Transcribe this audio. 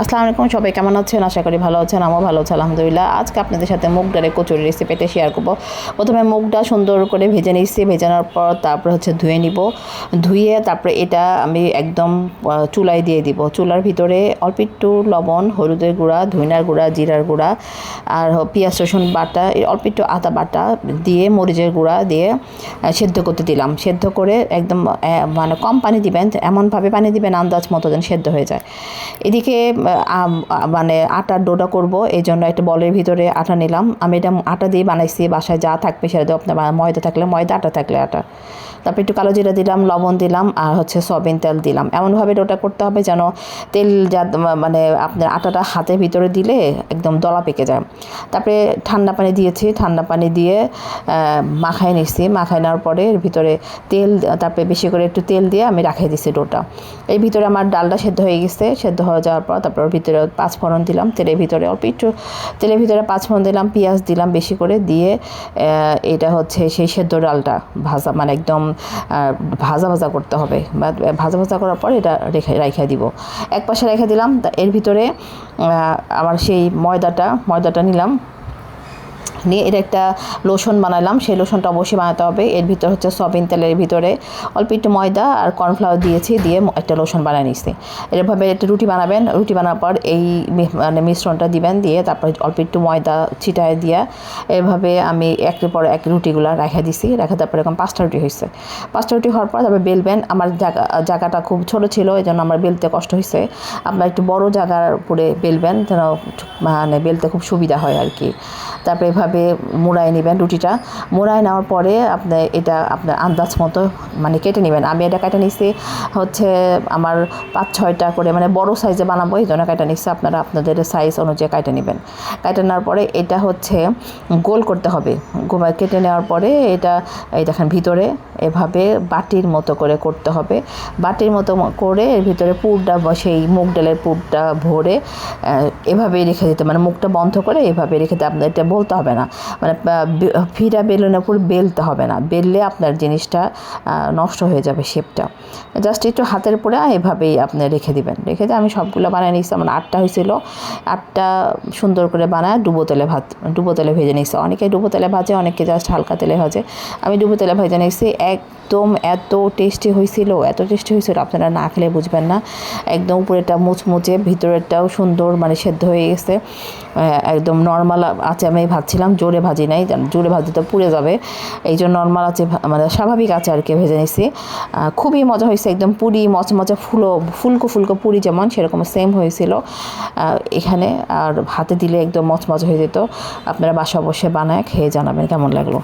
আসসালামু আলাইকুম, সবাই কেমন আছেন? আশা করি ভালো আছেন আমার ভালো আছি, আলহামদুলিল্লাহ। আজকে আপনাদের সাথে মুগ ডালের কচুরি রেসিপিটা শেয়ার করব। প্রথমে মুগটা সুন্দর করে ভেজে নিচ্ছি, ভেজানোর পর তারপরে হচ্ছে ধুয়ে নিব। ধুয়ে তারপরে এটা আমি একদম চুলায় দিয়ে দিব। চুলার ভিতরে অল্প একটু লবণ, হলুদের গুঁড়া, ধুইনার গুঁড়া, জিরার গুঁড়া, আর পেঁয়াজ, রসুন বাটা অল্প একটু আদা বাটা দিয়ে মরিচের গুঁড়া দিয়ে সেদ্ধ করতে দিলাম। সেদ্ধ করে একদম মানে কম পানি দিবেন, এমনভাবে পানি দিবেন আন্দাজ মতো যেন সেদ্ধ হয়ে যায়। এদিকে মানে আটার ডোটা করব, এই জন্য একটা বলের ভিতরে আটা নিলাম। আমি এটা আটা দিয়ে বানাইছি, বাসায় যা থাকবে সেটা দিয়ে আপনার ময়দা থাকলে ময়দা, আটা থাকলে আটা। তারপর একটু কালো জিরা দিলাম, লবণ দিলাম, আর হচ্ছে সয়াবিন তেল দিলাম। এমনভাবে ডোটা করতে হবে যেন তেল যা মানে আপনার আটাটা হাতের ভিতরে দিলে একদম দলা পেকে যায়। তারপরে ঠান্ডা পানি দিয়েছি, ঠান্ডা পানি দিয়ে মাখাই নিচ্ছি মাখাই নেওয়ার পরে এর ভিতরে তেল, তারপরে বেশি করে একটু তেল দিয়ে আমি রাখিয়ে দিচ্ছি ডোটা। এর ভিতরে আমার ডালটা সেদ্ধ হয়ে গেছে, সেদ্ধ হয়ে যাওয়ার পর তারপর ভিতরে পাঁচ ফোড়ন দিলাম, তেলের ভিতরে অল্প একটু তেলের ভিতরে পাঁচ ফোড়ন দিলাম, পেঁয়াজ দিলাম বেশি করে, দিয়ে এটা হচ্ছে সেই সেদ্ধ ডালটা ভাজা মানে একদম ভাজা ভাজা করতে হবে ভাজা ভাজা করার পর এটা রেখে রেখে দিব। এক পাশে রেখে দিলাম এর ভিতরে আমার সেই ময়দাটা ময়দাটা নিলাম নিয়ে এটা একটা লোশন বানালাম, সেই লোশনটা অবশ্যই বানাতে হবে। এর ভিতরে হচ্ছে সয়াবিন তেলের ভিতরে অল্প একটু ময়দা আর কর্নফ্লাওয়ার দিয়েছি, দিয়ে একটা লোশন বানিয়ে নিচ্ছি এরভাবে একটা রুটি বানাবেন, রুটি বানার পর এই মানে মিশ্রণটা দিবেন, দিয়ে তারপর অল্প একটু ময়দা ছিটায় দিয়ে এভাবে আমি একের পর এক রুটিগুলো রেখে দিছি, রেখে তারপর এরকম পাঁচটা রুটি হয়েছে। পাঁচটা রুটি হওয়ার পর তারপর বেলবেন। আমার জায়গা জায়গাটা খুব ছোট ছিল এই জন্য আমার বেলতে কষ্ট হয়েছে। আপনার একটু বড় জায়গার উপরে বেলবেন, যেন মানে বেলতে খুব সুবিধা হয় আর কি। তারপরে এভাবে মুড়াই নেবেন রুটিটা? মুড়াই নেওয়ার পরে আপনি এটা আপনার আন্দাজ মতো মানে কেটে নেবেন। আমি এটা কেটে নিচ্ছি হচ্ছে আমার পাঁচ ছয়টা করে মানে বড় সাইজে বানাবো এই জন্য কেটে নিচ্ছি আপনারা আপনাদের সাইজ অনুযায়ী কেটে নেবেন। কেটে নেওয়ার পরে এটা হচ্ছে গোল করতে হবে। কেটে নেওয়ার পরে এটা এই দেখেন ভিতরে এভাবে বাটির মতো করে করতে হবে। বাটির মতো করে এর ভিতরে পুরটা সেই মুগ ডালের পুরটা ভরে আহ, এভাবে রেখে দিতে মানে মুখটা বন্ধ করে এভাবে রেখে দিতে আপনার এটা বলতে হবে না। মানে আহ, বে- ফিরা বেলুনের উপর বেলতে হবে না। বেললে আপনার জিনিসটা নষ্ট হয়ে যাবে শেপটা জাস্ট একটু হাতের পরে এভাবেই আপনি রেখে দিবেন। রেখে দিয়ে আমি সবগুলো বানিয়ে নিয়েছি। আমার আটটা হয়েছিল। আটটা সুন্দর করে বানায় ডুবো তেলে ভাত ডুবো তেলে ভেজে নিয়েছি। অনেকে ডুবো তেলে ভাজে অনেকে জাস্ট হালকা তেলে ভাজে। আমি ডুবো তেলে ভেজে নিচ্ছি একদম এত টেস্টি হয়েছিল, এত টেস্টি হয়েছিল, আপনারা না খেলে বুঝবেন না। একদম উপরেটা মুচমুচে, ভিতরেরটাও সুন্দর মানে সেদ্ধ হয়ে গেছে। একদম নর্মাল আছে আমি ভাজছিলাম, জোরে ভাজি নাই জোরে ভাজি তো পুড়ে যাবে। এই জন্য নর্মাল আছে মানে স্বাভাবিক আছে আর কি ভেজে নিছি। খুবই মজা হয়েছে, একদম পুরি, মচমচে ফুলো, ফুলকো ফুলকো পুরি যেমন, সেরকম সেম হয়েছিল। এখানে আর হাতে দিলে একদম মচমচ হয়ে যেত। আপনারা বাসা অবশ্যই বানায় খেয়ে জানাবেন কেমন লাগল।